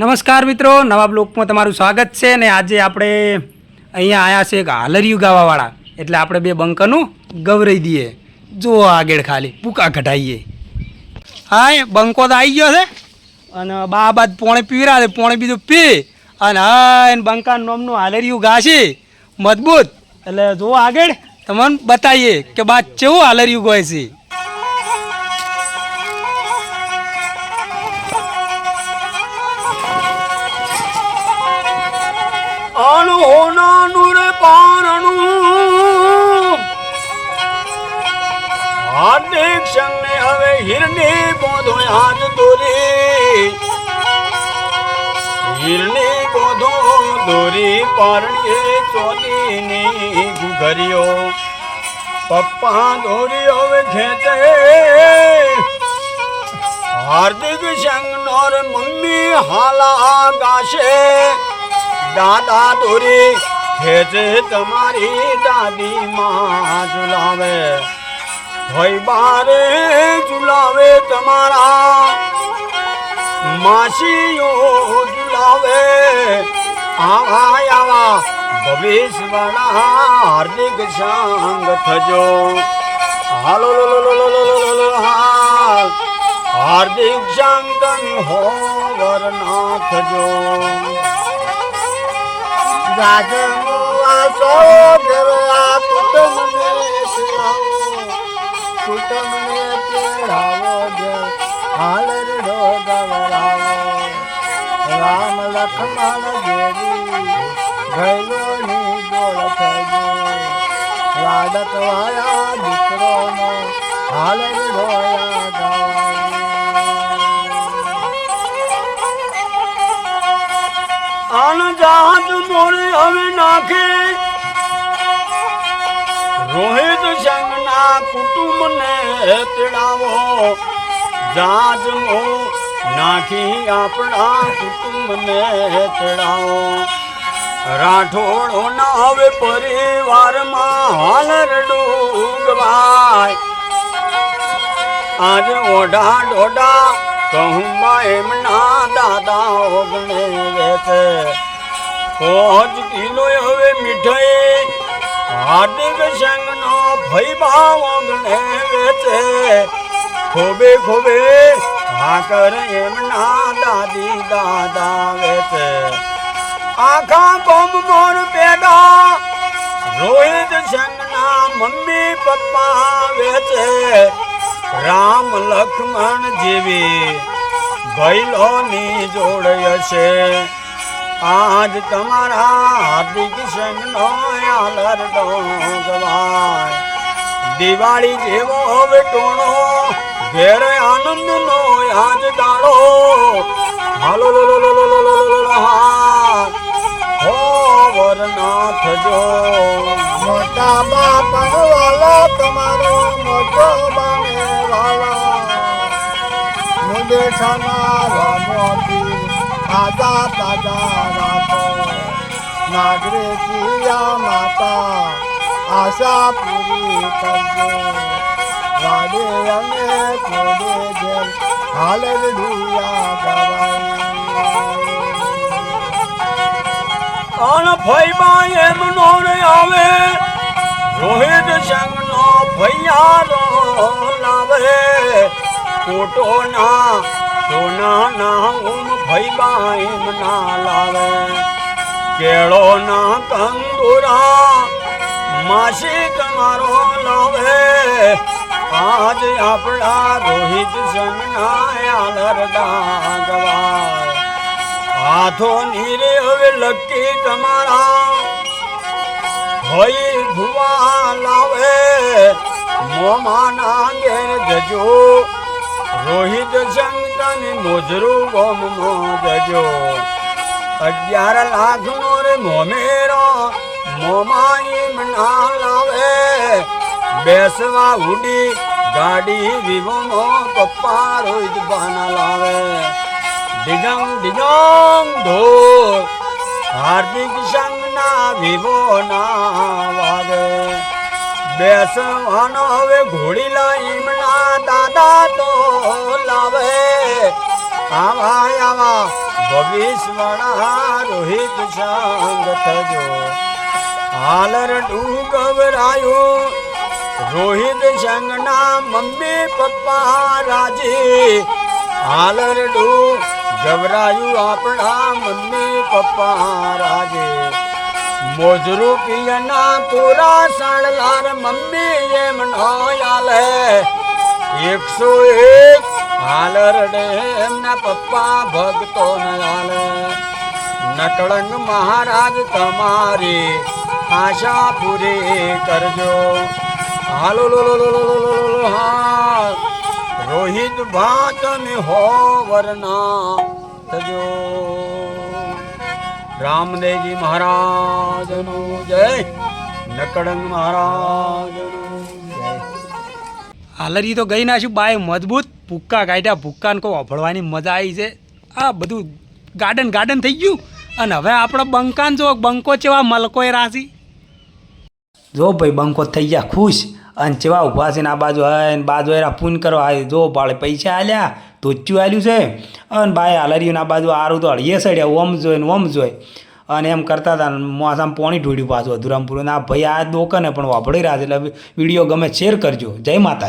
નમસ્કાર મિત્રો, નવા બ્લોકમાં તમારું સ્વાગત છે ને આજે આપણે અહીંયા આવ્યા છે એક હાલરિયું ગાવાવાળા. એટલે આપણે બે બંકરનું ગવરાઈ દઈએ. જો આગળ ખાલી પૂકા ઘટાઈએ. હા એ બંકો તો આવી ગયો છે. અને બા બાદ પોણે પીવરા છે પોણે બીજું પી. અને હા એને બંકા નોમનું હાલરિયું ગાશે મજબૂત. એટલે જો આગળ, તમને બતાવીએ કે બા કેવું હાલરિયું ગોય છે. પારણું. હાર્દિક સંગને હવે હિરની બોધો હાથ દોરી હિરની બોધો દોરી પારણીએ ચોલીની ઘુઘરીઓ. પપ્પા દોરી હવે ખેંચે. હાર્દિક સંગનોર મમ્મી હાલા ગાશે. દાદા દોરી ખેંચ તમારી દાદી માં ઝુલાવે. ભાઈ બારે ઝુલાવે તમારા. માસીઓ ઝુલાવે. આવા આવા ભવિષ્યવાળા હાર્દિક સાંગ થજો. હાલો, લો લો લો લો લો હાર્દિક સંગન હો વરના થજો ગાજર પાછો ગરવા કુટુંબને કુટુંબને પીડાવો દેવ હાલ રડો ગવરાવો રામ લખમણ દેવી ભૈલોની ગોળ થયો લાડક વાળા દીકરોનો હાલ રોયા ગાવા. આન જહાજ મોરે હવે નાખે. રોહિત સંગના કુટુંબને તેડાવો જહાજ મો નાખી આપણા કુટુંબને તેડાવો રાઠોડો ના હવે પરિવારમાં હાલ રડુગવાય આજે ઓઢા ડોડા કહુંબા એમના દાદા ઓગણે વેચે. પાંચ કિલો હવે મીઠાઈ. હાર્દિક સંગનો ભય ભાવ ઓગણે વેચે. ખોબે ખોબે હાકર એમના દાદી દાદા વેચે. આખા કોમ મોર પેડા રોહિત સંગના મમ્મી પપ્પા વેચે. રામ લક્ષ્મણ જેવી ભૈલોની જોડે છે આજ તમારા હાર્દિક સંગનો આલરડો ગવાય દિવાળી જેવો હવે ટોણો, ઘેર આનંદનો આજ દાડો હાલો લો લો દેશના રમોથી તાજા તાજા રાતો નાગરેકિયા માતા આશા પૂરી કરજો વાડે રમે છોડે જેમ હાલેલુયા ગવાય અણ ભયમાં એમનો રે આવે, રોહિત સંગનો ભૈયા રો લાવે. કોટો ના, સોના ના ઉમ ફઈબા એમ ના લાવે. કેળો ના કંદુરા માસી તમારો લાવે. આજ આપણા રોહિત આલર ડાગવાય હાથો નીરે હવે લકી તમારા હોય ભુવા લાવે. મોમાના ઘેર જજો. રોહિત સંતન મોજરું ગોમ મોજજો. અગિયાર લાખ નો રે મોમેરો, મોમાઈ મના લાવે. બેસવા ઉડી ગાડી વિવો મો પપ્પા રોહિત બાના લાવે. ડિગમ ડિગમ ઢોલ હાર્દિક સંગના વિવો ના વાગે. બેસવાનો હવે ઘોડી લાઈમના દાદા તો લાવે. આવા આવા ભવિષ્યવાળા રોહિત સંગ થજો. હાલર ગવરાયો રોહિત સંગના મમ્મી પપ્પા રાજી. હાલર ગવરાયું આપણા મમ્મી પપ્પા રાજે. મોજરૂ પિયના પૂરા સણલાર મમ્મી એમ નોયાલે. એકસો એક હાલ રડે એમના પપ્પા ભગતો નયાલે. નકળંગ મહારાજ તમારી આશા પૂરી કરજો. હાલો, લો લો લો લો લો લો હા. રોહિત ભાત હો વરના થજો. રામદેવજી મહારાજનું જય. નકડંગ મહારાજનું જય. હાલરી તો ગઈ નાખ્યું બાય મજબૂત. ભૂક્કા કાઢ્યા ભૂક્કાને કોઈ અફળવાની મજા આવી છે. આ બધું ગાર્ડન ગાર્ડન થઈ ગયું. અને હવે આપણે બંકાન જો બંકો ચેવા મલકોય રાશી. જો ભાઈ બંકો થઈ ગયા ખુશ. અને ચેવા ઊભા છે ને આ બાજુ હે ને બાજુ એરા પૂન કરો આ જો ભાડે પૈસા આલ્યા ધોચ્યું આલ્યું છે. અને ભાઈ હાલરીયું આ બાજુ આરું તો હળીએ સડ્યા, ઓમ જોઈ ને ઓમ જોઈ. અને એમ કરતા હતા મોસામ પોણી ઢોળ્યું પાછું અધુરામપુર ના ભાઈ આ દોકને પણ વાપરી રહ્યા છે, એટલે વીડિયો ગમે શેર કરજો. જય માતા